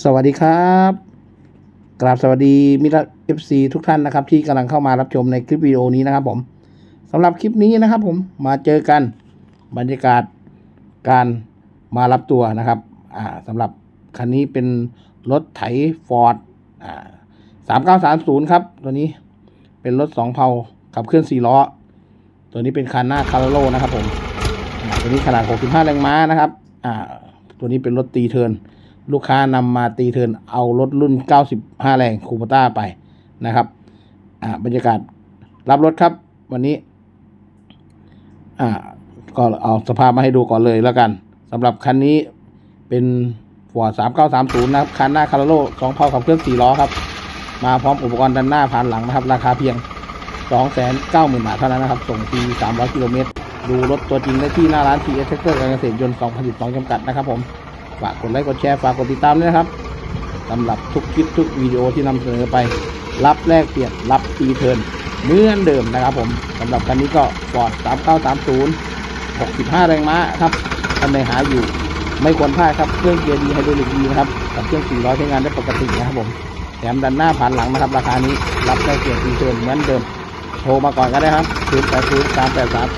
สวัสดีครับ กราบสวัสดีมิตรเอฟซีทุกท่านนะครับ ที่กำลังเข้ามารับชมในคลิปวิดีโอนี้นะครับผมสำหรับคลิปนี้นะครับผมมาเจอกันบรรยากาศการมารับตัวนะครับอ่าสำหรับคันนี้เป็นรถไถฟอร์ดอ่าสามเก้าสามศูนย์ครับ ตัวนี้เป็นรถสองเพลาขับเคลื่อนสี่ล้อ ตัวนี้เป็นคันหน้าคาร์โลนะครับผมอ่าตัวนี้ขนาด65แรงม้านะครับอ่าตัวนี้เป็นรถตีเทิร์น ลูกค้านำมาตีเทินเอารถรุ่น 95 แรงคูปต้าไปนะครับ อ่าบรรยากาศรับรถครับ วันนี้ อ่า ก็เอาสภาพมาให้ดูก่อนเลยแล้วกันสำหรับคันนี้เป็นฟอร์ด3930 นะครับ คันหน้าคาร์โล2เพาขับเคลื่อน4ล้อครับ มาพร้อมอุปกรณ์ด้านหน้าผ่านหลังนะครับ ราคาเพียง 290,000 บาทเท่านั้นนะครับ ส่งฟรี300 กิโลเมตร ดูรถตัวจริงได้ที่หน้าร้าน TS Sector การเกษตรยนต์ 2012จำกัดนะครับผม ฝากกดไลค์กดแชร์ฝากกดติดตามด้วยนะครับสำหรับทุกคลิปทุกวิดีโอที่นำเสนอไป รับแลกเปลี่ยนรับตีเทินเหมือนเดิมนะครับผมสำหรับคันนี้ก็ Ford 3930 65 แรงม้าครับท่านใดหาอยู่ ไม่ควรพลาดครับ เครื่องเกียร์ดีไฮดรอลิกดีนะครับ กับเครื่อง 400 ใช้งานได้ปกตินะครับผม แถมดันหน้าผ่านหลังนะครับ ราคานี้ รับแลกเปลี่ยนตีเทินเหมือนเดิม โทรมาก่อนก็ได้ครับ 080 383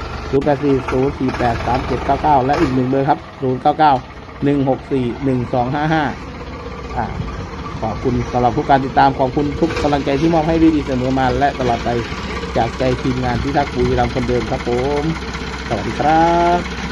9789 0 8 4 0 4 8 3 7 9 9 และอีกหนึ่งเบอร์ครับ 0 9 9 1 6 4 1 2 5 5อ่าขอบคุณสำหรับผู้การติดตาม ขอบคุณทุกกำลังใจที่มอบให้ดีๆเสมอมาและตลอดไปจากใจทีมงานที่ทักษ์บุรีรัมคนเดิมครับผม สวัสดีครับ